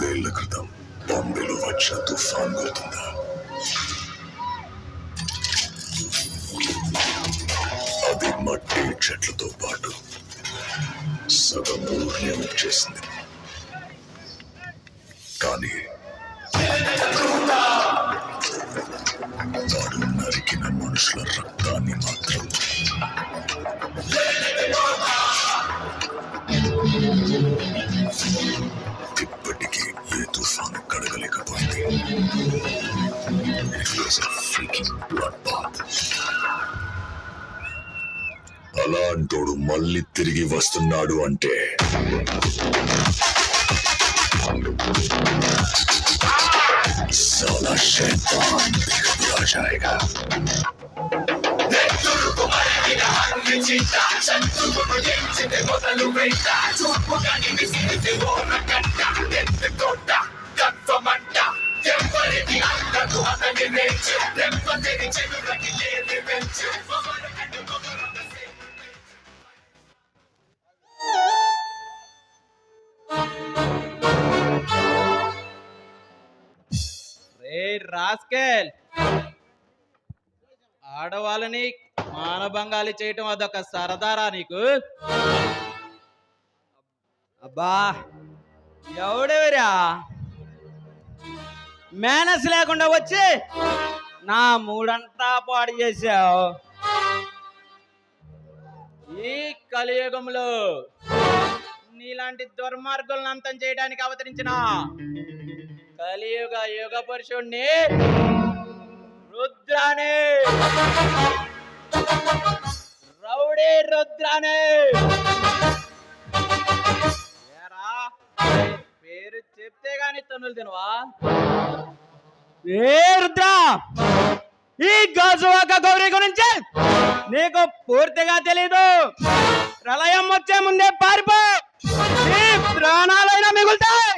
పదేళ్ళ క్రితం బాంబేలో వచ్చిన తుఫాన్ గుర్తుందా? అది మట్టి చెట్లతో పాటు సగం ఊరిని వచ్చేసింది. కానీ వాడు నరికిన మనుషుల రక్తాన్ని మాత్రం అలాంటోడు మళ్ళీ తిరిగి వస్తున్నాడు అంటే साला शैतान बिखरा जाएगा రే రాస్కెల్. ఆడవాళ్ళని మానభంగాలు చేయటం అదొక సరదారా నీకు? అబ్బా ఎవడెవరా? మేనస్ లేకుండా వచ్చి నా మూడంతా పాడు చేశావు. ఈ కలియుగంలో నీలాంటి దుర్మార్గులను అంతం చేయడానికి అవతరించిన కలియుగ యుగ పురుషుణ్ణి రుద్రానే. రౌడీ రుద్రానే. చెప్తే గాని తన్నులు తినవా? ఏ రుద్ర ఈ గాజువాక గౌరీ గురించి నీకు పూర్తిగా తెలీదు. ప్రళయం వచ్చే ముందే పారిపో. నీ ప్రాణాలైనా మిగులుతాయి.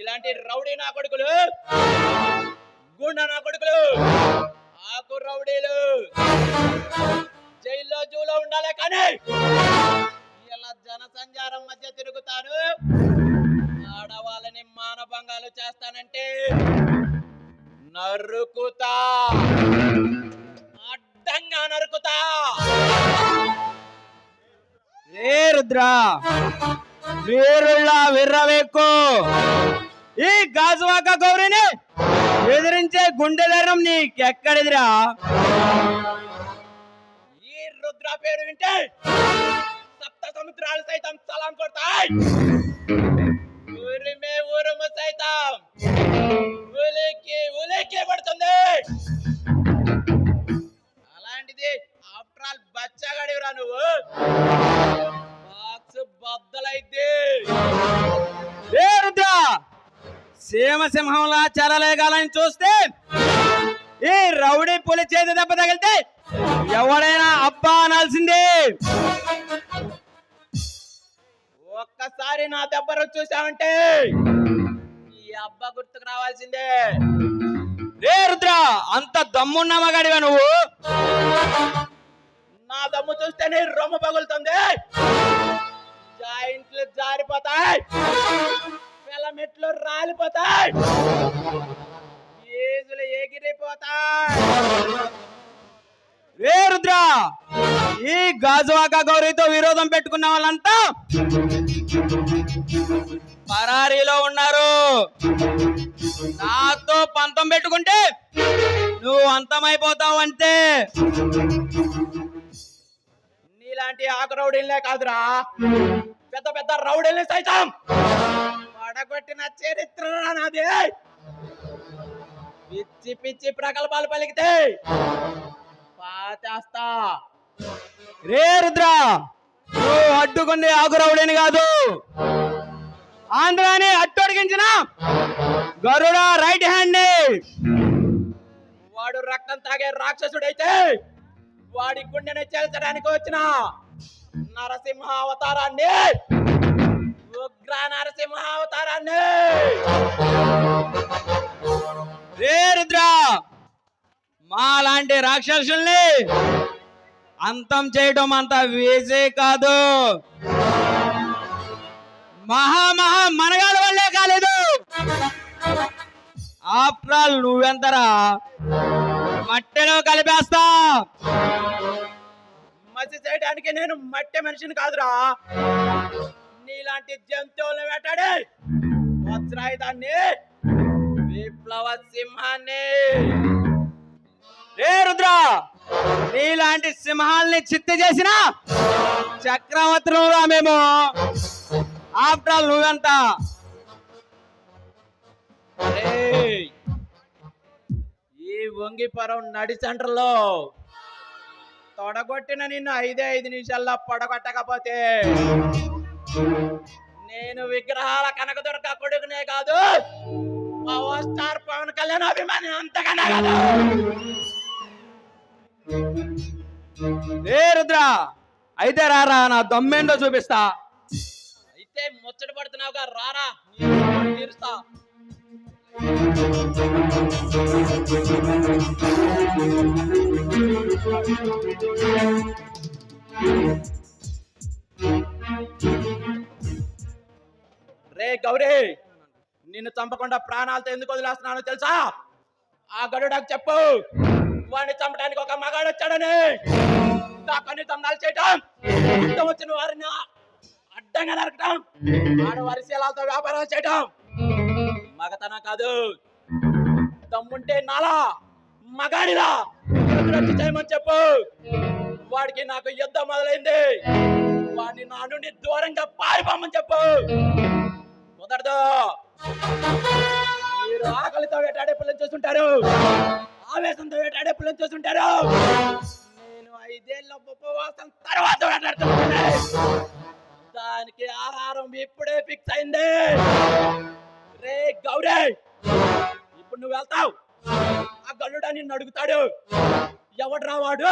ఇలాంటి రౌడీ నా కొడుకులు గుండ నా కొడుకులు ఆకు రౌడీలు జైల్లో జూలో ఉండాలి కానీ సంచారం మధ్య తిరుగుతాను ఆడవాళ్ళని మానభంగాలు చేస్తానంటే నరుకుతా. అడ్డంగా నరుకుతా. రే రుద్రా విర్రవేక్కు ఈ గాజువాక గౌరిని ఎదిరించే గుండె ధైర్యం నీకెక్కడిదిరా? ఈ రుద్ర పేరు వింటే సప్త సముద్రాలు సైతం సలాం కొడతాయి. ఊరిమే ఊరుము సైతం. ఉలికి ఉలికి పడుతుంది. అలాంటిది ఆఫ్టర్ ఆల్ బచ్చగాడివిరా నువ్వు? బాక్స్ బద్దలైద్ది. సేమ సింహంలా చెరలేగాలని చూస్తే ఈ రౌడీ పులి చేతి దెబ్బ తగిలితే ఎవడైనా అబ్బా అనాల్సిందే. ఒక్కసారి నా దెబ్బ చూసావంటే ఈ అబ్బా గుర్తుకు రావాల్సిందే. రే రుద్ర అంత దమ్మున్న మగాడివా నువ్వు? నా దమ్ము చూస్తేనే రొమ్మ పగులుతుంది. జాయింట్లు జారిపోతాయి. మెట్లు రాలిపోతాయి. ఏజులు ఎగిరిపోతాయి. రే రుద్ర ఈ గాజువాక గౌరీతో విరోధం పెట్టుకున్న వాళ్ళంతా పరారీలో ఉన్నారు. నాతో పంతం పెట్టుకుంటే నువ్వు అంతమైపోతావు అంతే నీలాంటి ఆకు రౌడీలనే కాదురా. పెద్ద పెద్ద రౌడీల్ని సైతం పడగొట్టిన చరిత్ర నాది. పిచ్చి పిచ్చి ప్రకల్పాలు పలికితే పాచేస్తా రే రుద్ర నువ్వు అడ్డుకుంది ఆకురవుడని కాదు. ఆంధ్రాని అట్టొడిగించిన గరుడ రైట్ హ్యాండ్ వాడు రక్తం తాగే రాక్షసుడైతే వాడి గుండెని చేల్చడానికి వచ్చిన నరసింహ అవతారాన్ని ఉగ్ర నరసింహ అవతారాన్ని రే రుద్ర! మా లాంటి రాక్షసుల్ని అంతం చేయడం అంత వేసే కాదు. మహా మహా మనగాల వల్లే కాలేదు. ఆఫ్టర్ నువ్వెంతరా? మట్టిలో కలిపేస్తా. మసి చేయడానికి నేను మట్టి మనిషిని కాదురా. నీలాంటి జంతువులను వేటాడి వజ్రాయుధాన్ని విప్లవ సింహాన్ని రే రుద్ర నీలాంటి సింహాల్ని చిత్త చేసిన చక్రవర్తులురా మేము ఆఫ్టర్ ఆల్ నువ్వెంత? ఈ వంగిపురం నడి సెంటర్లో తొడగొట్టిన నిన్ను ఐదే ఐదు నిమిషాల్లో పడగొట్టకపోతే నేను విగ్రహాల కనకదుర్గ కొడుకునే కాదు. పవర్ స్టార్ పవన్ కళ్యాణ్ అభిమాని అంతకన్నా కాదు. ఏ రుద్ర అయితే రారా నా దమ్మేంటో చూపిస్తా. అయితే ముచ్చట పడుతున్నావుగా రారా. తీరుస్తా. రే గౌరీ నిన్ను చంపకుండా ప్రాణాలతో ఎందుకు వదిలేస్తున్నానో తెలుసా? ఆ గడుడాకు చెప్పు. వాడిని చంపడానికి ఒక మగాడు వచ్చాడని. నా కొన్ని దమ్నాలు చేయటం. ఇష్టం వచ్చిన వారిని అడ్డంగా నరకటం. ఆడవారి శీలాలతో వ్యాపారం చేయటం. మగతనం కాదు. దమ్ముంటే నాలా. మగాడిలా. ఎదురొచ్చి చేయమని చెప్పు. వాడికి నాకు యుద్ధం మొదలైంది. వాడిని నా నుండి దూరంగా పారిపోమని చెప్పు. చేస్తుంటారు? ఆవేశంతో వేటాడే పిల్లలు చూస్తుంటారు? నేను ఐదేళ్ళ ఉపవాసం తర్వాత వేటాడుతున్నాను దానికి ఆహారం ఇప్పుడే ఫిక్స్ అయింది. రే గౌరీ ఇప్పుడు నువ్వు వెళ్తావు. ఆ గల్లుడా నిన్ను అడుగుతాడు. ఎవడు వాడు?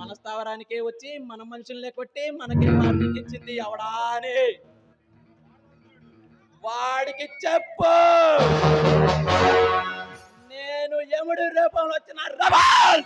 మన స్థావరానికి వచ్చి మన మనుషుల్ని కొట్టి మనకి వార్నింగ్ ఇచ్చింది ఎవడా అని. వాడికి చెప్పు. నేను రూపంలో వచ్చిన రవాల్.